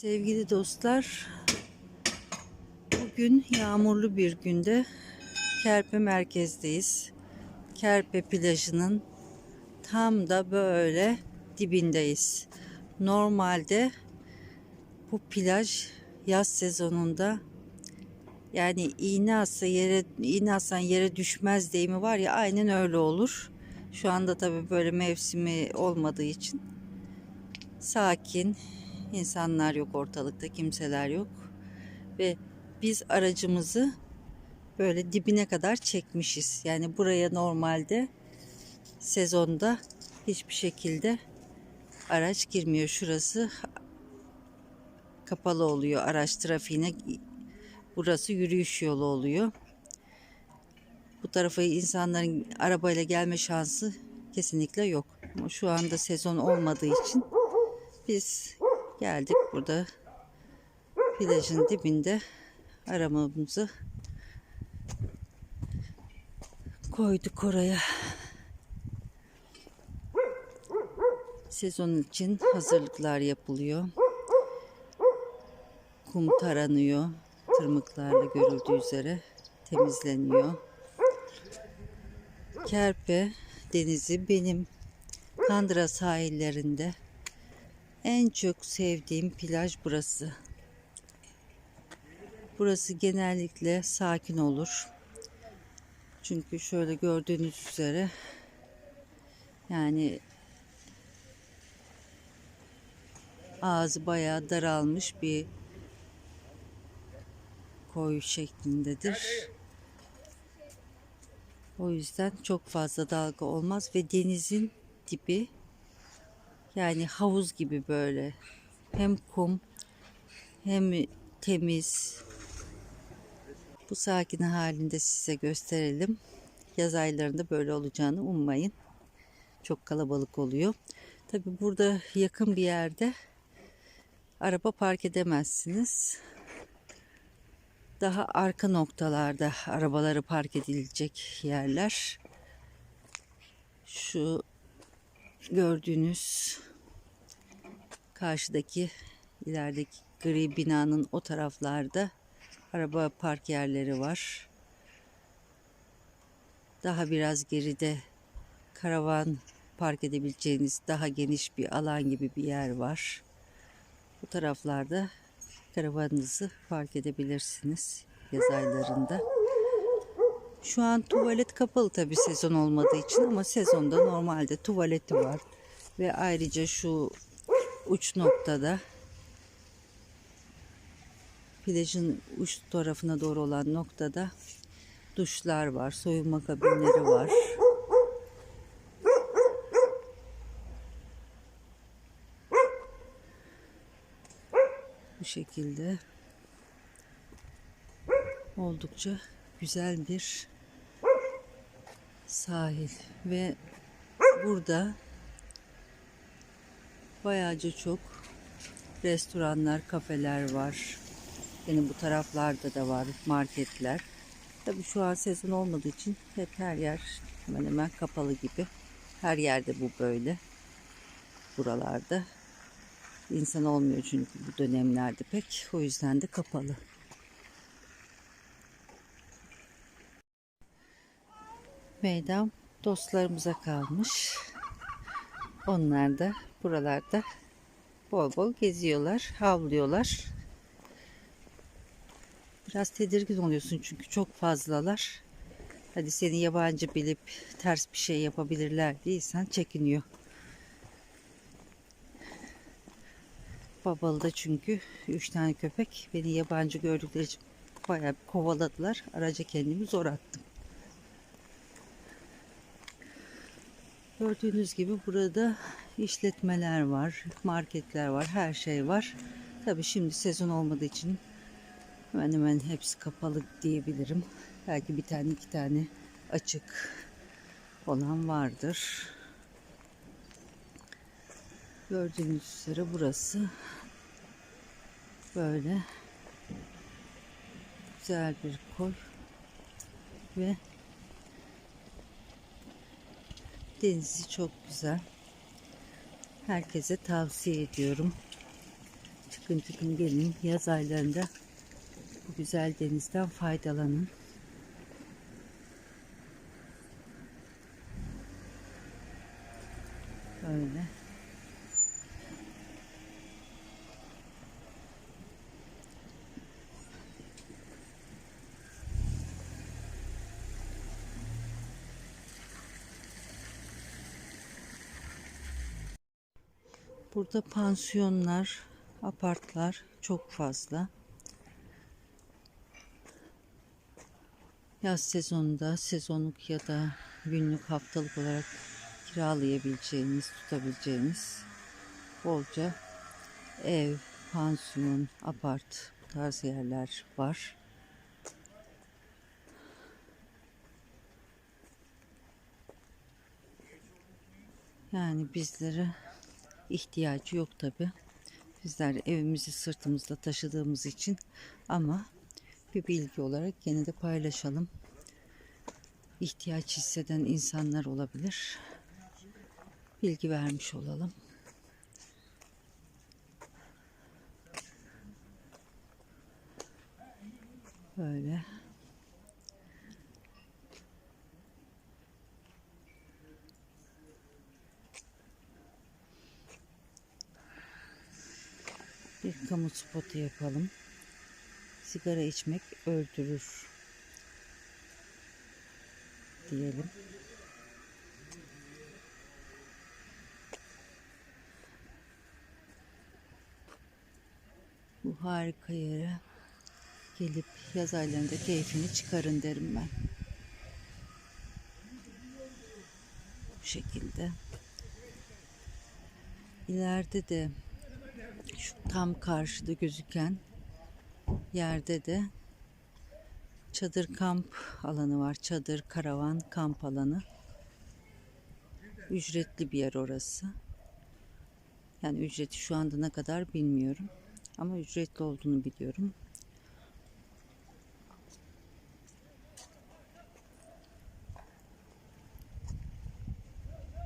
Sevgili dostlar, bugün yağmurlu bir günde Kerpe merkezdeyiz. Kerpe plajının tam da böyle dibindeyiz. Normalde bu plaj yaz sezonunda yani iğne atsa yere iğne atsan yere düşmez deyimi var ya aynen öyle olur. Şu anda tabii böyle mevsimi olmadığı için sakin, insanlar yok ortalıkta, kimseler yok ve biz aracımızı böyle dibine kadar çekmişiz. Yani buraya normalde sezonda hiçbir şekilde araç girmiyor. Şurası kapalı oluyor araç trafiğine. Burası yürüyüş yolu oluyor. Bu tarafa insanların arabayla gelme şansı kesinlikle yok. Ama şu anda sezon olmadığı için biz geldik burada plajın dibinde aramamızı koyduk oraya. Sezon için hazırlıklar yapılıyor. Kum taranıyor. Tırmıklarla görüldüğü üzere temizleniyor. Kerpe denizi benim Kandıra sahillerinde en çok sevdiğim plaj burası. Burası genellikle sakin olur. Çünkü şöyle gördüğünüz üzere yani ağzı bayağı daralmış bir koy şeklindedir. O yüzden çok fazla dalga olmaz ve denizin dibi yani havuz gibi böyle hem kum hem temiz. Bu sakin halinde size gösterelim. Yaz aylarında böyle olacağını ummayın. Çok kalabalık oluyor. Tabi burada yakın bir yerde araba park edemezsiniz. Daha arka noktalarda arabaları park edilecek yerler. Şu gördüğünüz karşıdaki ilerideki gri binanın o taraflarda araba park yerleri var. Daha biraz geride karavan park edebileceğiniz daha geniş bir alan gibi bir yer var. Bu taraflarda karavanınızı park edebilirsiniz yaz aylarında. Şu an tuvalet kapalı tabi sezon olmadığı için ama sezonda normalde tuvaleti var. Ve ayrıca şu uç noktada plajın uç tarafına doğru olan noktada duşlar var, soyunma kabinleri var. Bu şekilde oldukça güzel bir sahil ve burada bayağıca çok restoranlar, kafeler var. Yani bu taraflarda da var marketler. Tabii şu an sezon olmadığı için hep her yer hemen hemen kapalı gibi. Her yerde bu böyle. Buralarda insan olmuyor çünkü bu dönemlerde pek. O yüzden de kapalı. Meydan dostlarımıza kalmış. Onlar da buralarda bol bol geziyorlar, havlıyorlar. Biraz tedirgin oluyorsun çünkü çok fazlalar. Hadi seni yabancı bilip ters bir şey yapabilirler değilsen çekiniyor. Babalı'da çünkü üç tane köpek beni yabancı gördükleri için bayağı bir kovaladılar. Araca kendimi zor attım. Gördüğünüz gibi burada işletmeler var, marketler var, her şey var. Tabii şimdi sezon olmadığı için hemen hemen hepsi kapalı diyebilirim. Belki bir tane iki tane açık olan vardır. Gördüğünüz üzere burası böyle güzel bir koy ve denizi çok güzel. Herkese tavsiye ediyorum. Çıkın çıkın gelin yaz aylarında bu güzel denizden faydalanın. Öyle. Burada pansiyonlar, apartlar çok fazla. Yaz sezonunda sezonluk ya da günlük haftalık olarak kiralayabileceğiniz, tutabileceğiniz bolca ev, pansiyon, apart bu tarz yerler var. Yani bizlere ihtiyacı yok tabi. Bizler evimizi sırtımızda taşıdığımız için ama bir bilgi olarak yine de paylaşalım. İhtiyaç hisseden insanlar olabilir. Bilgi vermiş olalım. Böyle. Bir kamu spotu yapalım. Sigara içmek öldürür. Diyelim. Bu harika yere gelip yaz aylarında keyfini çıkarın derim ben. Bu şekilde. İleride de şu tam karşıda gözüken yerde de çadır kamp alanı var. Çadır, karavan, kamp alanı. Ücretli bir yer orası. Yani ücreti şu anda ne kadar bilmiyorum. Ama ücretli olduğunu biliyorum.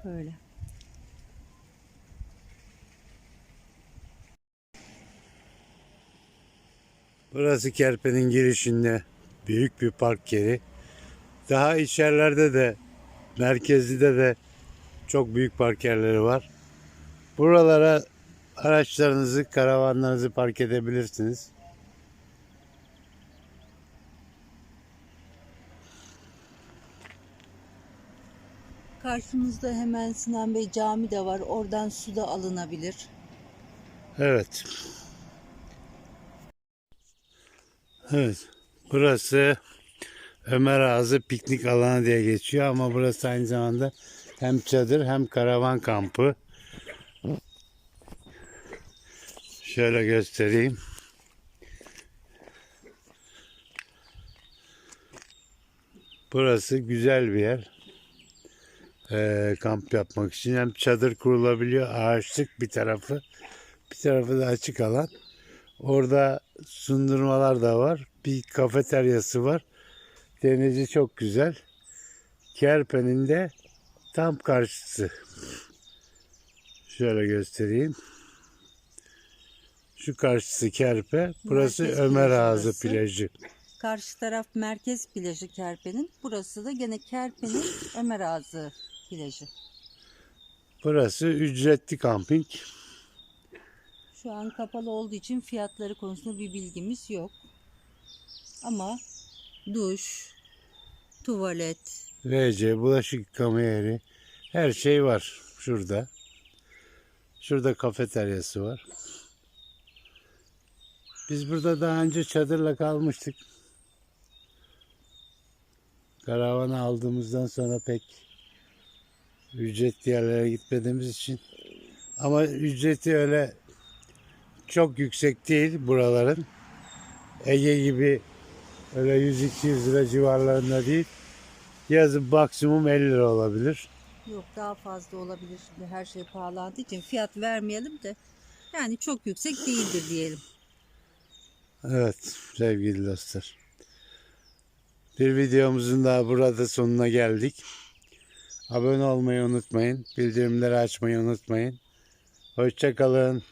Böyle. Burası Kerpe'nin girişinde büyük bir park yeri. Daha içerilerde de merkezde de çok büyük park yerleri var. Buralara araçlarınızı, karavanlarınızı park edebilirsiniz. Karşımızda hemen Sinan Bey cami de var. Oradan su da alınabilir. Evet. Evet. Burası Ömer Ağzı piknik alanı diye geçiyor ama burası aynı zamanda hem çadır hem karavan kampı. Şöyle göstereyim. Burası güzel bir yer. Ee, kamp yapmak için hem çadır kurulabiliyor ağaçlık bir tarafı bir tarafı da açık alan. Orada sundurmalar da var. Bir kafeteryası var. Denizi çok güzel. Kerpe'nin de tam karşısı. Şöyle göstereyim. Şu karşısı Kerpe. Burası Merkez Ömer plajı Ağzı burası. plajı. Karşı taraf merkez plajı Kerpe'nin. Burası da gene Kerpe'nin Ömer Ağzı plajı. Burası ücretli kamping. Şu an kapalı olduğu için fiyatları konusunda bir bilgimiz yok. Ama duş, tuvalet, WC, bulaşık yıkama yeri. Her şey var şurada. Şurada kafeteryası var. Biz burada daha önce çadırla kalmıştık. Karavanı aldığımızdan sonra pek ücretli yerlere gitmediğimiz için. Ama ücreti öyle çok yüksek değil buraların. Ege gibi öyle 100-200 lira civarlarında değil. Yazın maksimum 50 lira olabilir. yok daha fazla olabilir. Şimdi her şey pahalandığı için fiyat vermeyelim de yani çok yüksek değildir diyelim. Evet sevgili dostlar. Bir videomuzun daha burada sonuna geldik. Abone olmayı unutmayın. Bildirimleri açmayı unutmayın. Hoşçakalın.